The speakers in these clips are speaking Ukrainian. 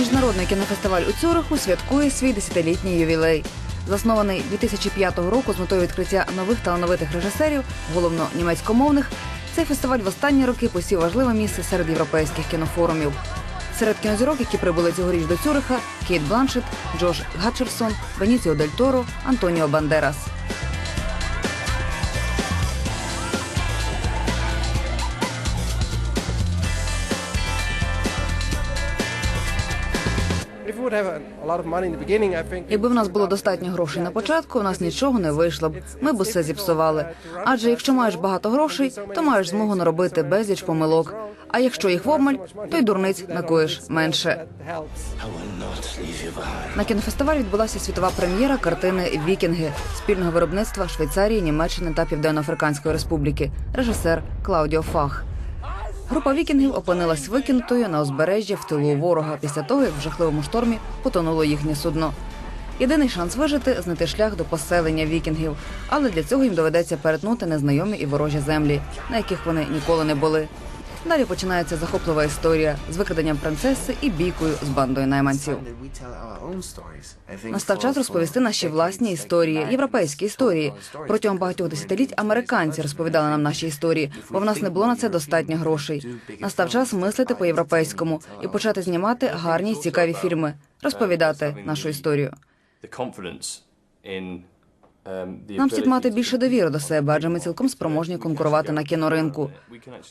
Міжнародний кінофестиваль у Цюриху святкує свій десятилітній ювілей. Заснований 2005 року з метою відкриття нових талановитих режисерів, головно німецькомовних, цей фестиваль в останні роки посів важливе місце серед європейських кінофорумів. Серед кінозірок, які прибули цьогоріч до Цюриха, Кейт Бланшет, Джош Гатчерсон, Беніціо Дель Торо, Антоніо Бандерас. Якби в нас було достатньо грошей на початку, у нас нічого не вийшло б. Ми б усе зіпсували. Адже якщо маєш багато грошей, то маєш змогу наробити безліч помилок. А якщо їх в обмаль, то й дурниць накоїш менше. На кінофестивалі відбулася світова прем'єра картини Вікінги спільного виробництва Швейцарії, Німеччини та Південно-Африканської Республіки. Режисер Клаудіо Фах. Група вікінгів опинилась викинутою на узбережжя в тилу ворога після того, як в жахливому штормі потонуло їхнє судно. Єдиний шанс вижити знайти шлях до поселення вікінгів, але для цього їм доведеться перетнути незнайомі і ворожі землі, на яких вони ніколи не були. Далі починається захоплива історія з викраденням принцеси і бійкою з бандою найманців. Настав час розповісти наші власні історії, європейські історії. Протягом багатьох десятиліть американці розповідали нам наші історії, бо в нас не було на це достатньо грошей. Настав час мислити по європейському і почати знімати гарні цікаві фільми, розповідати нашу історію. Нам слід мати більше довіри до себе, адже ми цілком спроможні конкурувати на кіноринку.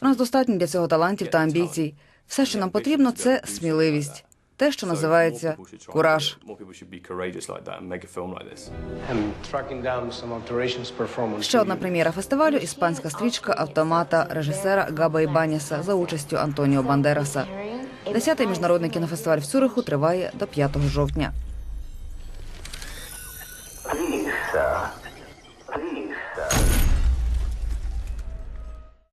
У нас достатньо для цього талантів та амбіцій. Все, що нам потрібно, це сміливість, те, що називається кураж. Ще одна прем'єра фестивалю іспанська стрічка Автомата режисера Габа Ібаніса за участю Антоніо Бандераса. Десятий міжнародний кінофестиваль в Цюриху триває до 5 жовтня.